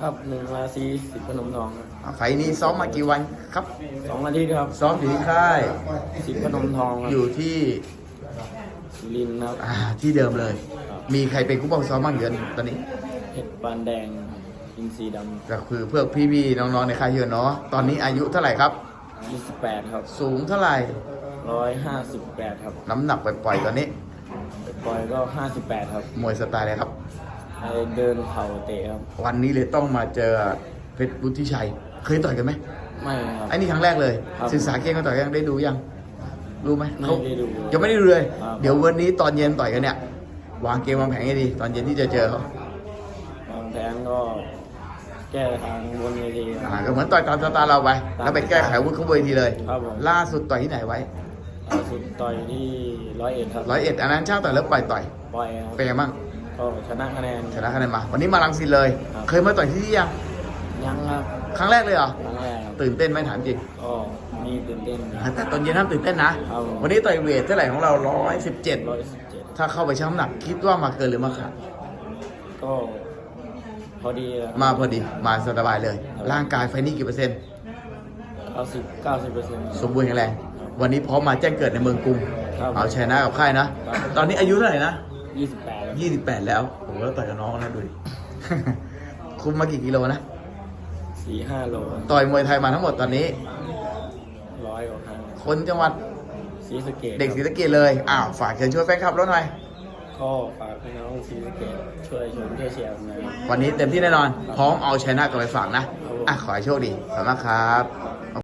ครับหนึ่งราศีสิบพนมทองครับอะไฟล์นี้ซ้อมมากี่วันครับ สองอาทิตย์ครับซ้อมอยู่ที่ค่าย สิบพนมทองครับอยู่ที่สุรินทร์ครับ อ่าที่เดิมเลย ครับ มีใครเป็นกู้บังซ้อมบ้างเดือนตอนนี้ เพชรปานแดงอินทรีดก็คือเพื่อพี่ๆน้องๆในค่ายเยอะเนาะ ตอนนี้อายุเท่าไหร่ครับำยี่สิบแปดครับสูงเท่าไหร่ ร้อยห้าสิบแปดครับน้ำหนักปล่อยๆตอนนี้ ปล่อยก็ห้าสิบแปดครับมวยสไตล์อะไรครับไอ เดินเข่าเตะครับ วันนี้เลยต้องมาเจอเพชรบุฒิชัย เคยต่อยกันไหมไม่ครับ ไอ้นี่ครั้งแรกเลย ครับศึกษาเกมกันต่อยยังได้ดูยัง รู้ไหมไม่เขาได้ดูยังไม่ได้ดูเลย ครับ เดี๋ยววันนี้ตอนเย็นต่อยกันเนี่ย วางเกมวางแผนให้ดี ตอนเย็นที่จะเจอเขาบางแผนก็แก้ทางบนเวทีคอ่ารับก็เหมือนต่อยตามสไตล์เราไปครับแล้วไปแก้ไขอาวุ้นข้างบนเวทีเลย ครับผม ล่าสุดต่อยที่ไหนไว้ ล่าสุดต่อยที่ร้อยเอ็ดครับร้อยเอ็ดอันนั้นช่างต่อยแล้วปล่อยต่อยปล่อยครับเป็นไงบ้าง ก็ชนะคะแนน ชนะคะแนนมา วันนี้มาลังสิตเลย ครับ เคยมาต่อยที่นี่ยังยังครับครั้งแรกเลยเหรอ ครั้งแรกครับตื่นเต้นไหมถามจริงก็มีตื่นเต้นแต่ตอนเย็นห้ามตื่นเต้นนะ ครับผม วันนี้ต่อยเวทเท่าไหร่ของเราร้อยสิบเจ็ดร้อยสิบเจ็ดถ้าเข้าไปชั่งน้ำหนักคิดว่ามาเกินหรือมาขาด ก็พอดีแล้วมาพอดี มาสบายเลย ร่างกายไฟนี่กี่เปอร์เซ็นต์ เก้าสิบเก้าสิบเปอร์เซ็นต์ สมบูรณ์แข็งแรง วันนี้พร้อมมาแจ้งเกิดในเมืองกรุง ครับเอาชนะกับค่ายนะ ครับ ตอนนี้อายุเท่าไหร่นะ ยี่สิบแปด28แล้วโอ้โหแล้วต่อยกับน้องนะดูดิ คุมมากี่กิโลนะสี่ห้าโลต่อยมวยไทยมาทั้งหมดตอนนี้ร้อยกว่าครั้งคนจังหวัดสีสะเกตเด็กศรีสะเกษเลย อ้าว ฝากเชิญช่วยแฟนคลับรถหน่อยก็ฝากพี่น้องสีสะเกตช่วยชมช่วยเชียร์ผมหน่อยครับวันนี้เต็มที่แน่นอน พร้อมเอาชนะกลับไปฝากนะครับผมอะ ขอให้โชคดีขอบคุณมากครับ